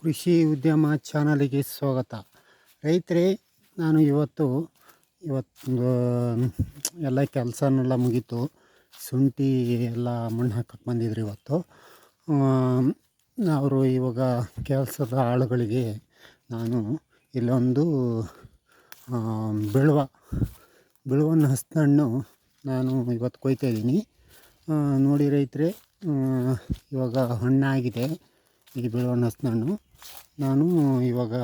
ಕೃಷಿ ಉದ್ಯಮ ಚಾನಲಿಗೆ ಸ್ವಾಗತ. ರೈತರೇ, ನಾನು ಇವತ್ತು ಇವತ್ತು ಎಲ್ಲ ಕೆಲಸನೆಲ್ಲ ಮುಗೀತು. ಶುಂಠಿ ಎಲ್ಲ ಮಣ್ಣು ಹಾಕಕ್ಕೆ ಬಂದಿದ್ರು ಇವತ್ತು. ಅವರು ಇವಾಗ ಕೆಲಸದ ಆಳುಗಳಿಗೆ ನಾನು ಇಲ್ಲೊಂದು ಬಿಳುವ ಬಿಳುವನ ಹಣ್ಣು ನಾನು ಇವತ್ತು ಕೊಯ್ತಾಯಿದ್ದೀನಿ ನೋಡಿ ರೈತರೇ ಇವಾಗ ಹಣ್ಣಾಗಿದೆ. ಈ ಬಿಳುವನ್ನ ಹಣ್ಣು ನಾನು. ಇವಾಗ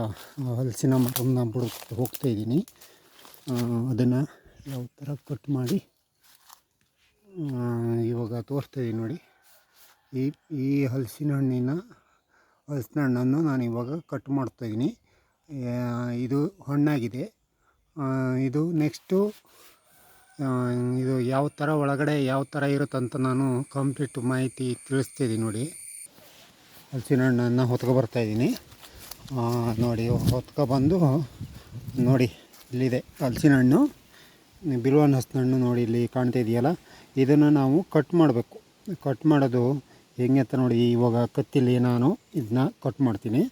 ಹಲಸಿನ ಮರವನ್ನು ಬಿಡಕ್ಕೆ ಹೋಗ್ತಾ ಇದ್ದೀನಿ. ಅದನ್ನು ಯಾವ ಥರ ಕಟ್ ಮಾಡಿ ಇವಾಗ ತೋರಿಸ್ತಾಯಿದ್ದೀನಿ ನೋಡಿ. ಈ ಈ ಹಲಸಿನ ಹಣ್ಣಿನ, ಹಲಸಿನ ಹಣ್ಣನ್ನು ನಾನು ಇವಾಗ ಕಟ್ ಮಾಡ್ತಾಯಿದ್ದೀನಿ ಇದು ಹಣ್ಣಾಗಿದೆ. ಇದು ನೆಕ್ಸ್ಟು ಇದು ಯಾವ ಥರ ಒಳಗಡೆ ಯಾವ ಥರ ಇರುತ್ತಂತ ನಾನು ಕಂಪ್ಲೀಟ್ ಮಾಹಿತಿ ತಿಳಿಸ್ತಿದ್ದೀನಿ ನೋಡಿ. ಹಲಸಿನ ಹಣ್ಣನ್ನು ಹೊತ್ಕೊ ಬರ್ತಾಯಿದ್ದೀನಿ ನೋಡಿ, ಹೊತ್ಕೊ ಬಂದು ನೋಡಿ, ಇಲ್ಲಿದೆ ಹಲಸಿನ ಹಣ್ಣು ಬಿಲ್ವನ್ ಹಸ್ನ ಹಣ್ಣು ನೋಡಿ, ಇಲ್ಲಿ ಕಾಣ್ತಾ ಇದೆಯಲ್ಲ? ಇದನ್ನು ನಾವು ಕಟ್ ಮಾಡಬೇಕು. ಕಟ್ ಮಾಡೋದು ಹೆಂಗೆ ಅಂತ ನೋಡಿ, ಇವಾಗ ಕತ್ತಿಲಿ ನಾನು ಇದನ್ನ ಕಟ್ ಮಾಡ್ತೀನಿ.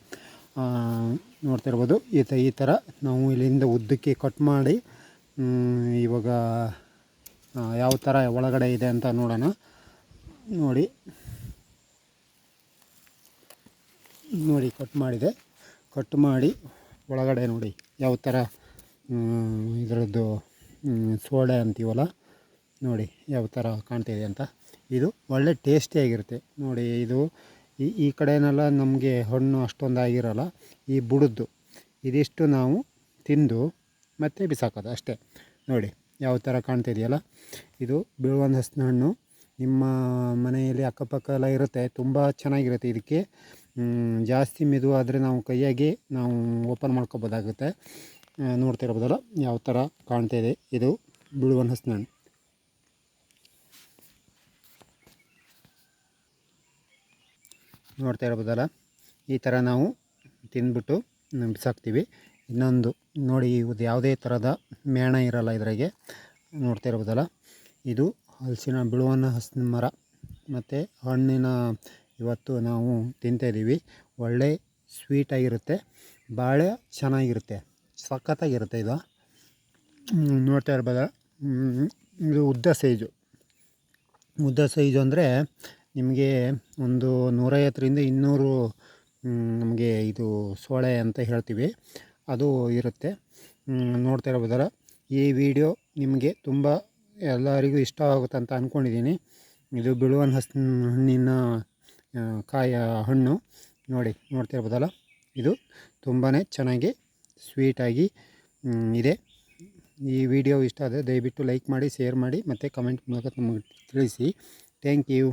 ನೋಡ್ತಾ ಇರ್ಬೋದು, ಈ ತ, ಈ ಥರ ನಾವು ಇಲ್ಲಿಂದ ಉದ್ದಕ್ಕೆ ಕಟ್ ಮಾಡಿ ಇವಾಗ ಯಾವ ಥರ ಒಳಗಡೆ ಇದೆ ಅಂತ ನೋಡೋಣ. ನೋಡಿ ನೋಡಿ, ಕಟ್ ಮಾಡಿದೆ. ಕಟ್ ಮಾಡಿ, ಒಳಗಡೆ ನೋಡಿ, ಯಾವ ಥರ ಇದರದ್ದು ಸೋಡೆ ಅಂತೀವಲ್ಲ, ನೋಡಿ, ಯಾವ ಥರ ಕಾಣ್ತಿದೆ ಅಂತ. ಇದು ಒಳ್ಳೆ ಟೇಸ್ಟಿಯಾಗಿರುತ್ತೆ ನೋಡಿ, ಇದು ಈ ಈ ಕಡೆನೆಲ್ಲ ನಮಗೆ ಹಣ್ಣು ಅಷ್ಟೊಂದು ಆಗಿರಲ್ಲ ಈ ಬುಡದ್ದು. ಇದಿಷ್ಟು ನಾವು ತಿಂದು, ಮತ್ತೆ ಬಿಸಾಕೋದು ಅಷ್ಟೇ. ನೋಡಿ, ಯಾವ ಥರ ಕಾಣ್ತಿದೆಯಲ್ಲ ಇದು ಬೀಳುವಂಥ ಹಣ್ಣು ನಿಮ್ಮ ಮನೆಯಲ್ಲಿ ಅಕ್ಕಪಕ್ಕ ಎಲ್ಲ ಇರುತ್ತೆ, ತುಂಬ ಚೆನ್ನಾಗಿರುತ್ತೆ ಇದಕ್ಕೆ. ಜಾಸ್ತಿ ಮೆದು ಆದರೆ ನಾವು ಕೈಯಾಗಿ ನಾವು ಓಪನ್ ಮಾಡ್ಕೋಬೋದಾಗುತ್ತೆ. ನೋಡ್ತಿರ್ಬೋದಲ್ಲ ಯಾವ ಥರ ಕಾಣ್ತಾ ಇದೆ. ಇದು ಬಿಳುವನ್ ಹಸ್ನ ನೋಡ್ತಾ ಇರ್ಬೋದಲ್ಲ? ಈ ಥರ ನಾವು ತಿಂದ್ಬಿಟ್ಟು ಬಿಸಾಕ್ತೀವಿ ಇನ್ನೊಂದು, ನೋಡಿ, ಇದು ಯಾವುದೇ ಥರದ ಮೇಣ ಇರಲ್ಲ ಇದರಾಗೆ. ನೋಡ್ತಾ ಇರ್ಬೋದಲ್ಲ? ಇದು ಹಲಸಿನ ಬಿಳುವನ ಹಸ್ನ ಮರ. ಮತ್ತು ಹಣ್ಣಿನ ಇವತ್ತು ನಾವು ತಿಂತಾಯಿದ್ದೀವಿ. ಒಳ್ಳೆ ಸ್ವೀಟಾಗಿರುತ್ತೆ ಭಾಳ ಚೆನ್ನಾಗಿರುತ್ತೆ. ಸಖತ್ತಾಗಿರುತ್ತೆ ಇದು. ನೋಡ್ತಾ ಇರ್ಬೋದ ಇದು ಉದ್ದ ಸೈಜು. ಉದ್ದ ಸೈಜು ಅಂದರೆ ನಿಮಗೆ ಒಂದು ನೂರೈವತ್ತರಿಂದ ಇನ್ನೂರು ನಮಗೆ ಇದು ಸೋಳೆ ಅಂತ ಹೇಳ್ತೀವಿ. ಅದು ಇರುತ್ತೆ. ನೋಡ್ತಾ ಇರ್ಬೋದಲ್ಲ ಈ ವಿಡಿಯೋ ನಿಮಗೆ ತುಂಬ ಎಲ್ಲರಿಗೂ ಇಷ್ಟ ಆಗುತ್ತೆ ಅಂತ ಅಂದ್ಕೊಂಡಿದ್ದೀನಿ ಇದು ಬಿಳುವನ್ ಹಸ್ ಹಣ್ಣಿನ ಕಾಯ ಹಣ್ಣು ನೋಡಿ ನೋಡ್ತಾ ಇರ್ಬೋದಲ್ಲ ಇದು ತುಂಬಾ ಚೆನ್ನಾಗಿ ಸ್ವೀಟಾಗಿ ಇದೆ. ಈ ವಿಡಿಯೋ ಇಷ್ಟ ಆದರೆ ದಯವಿಟ್ಟು ಲೈಕ್ ಮಾಡಿ ಶೇರ್ ಮಾಡಿ ಮತ್ತು ಕಮೆಂಟ್ ಮೂಲಕ ನಮಗೆ ತಿಳಿಸಿ. Thank you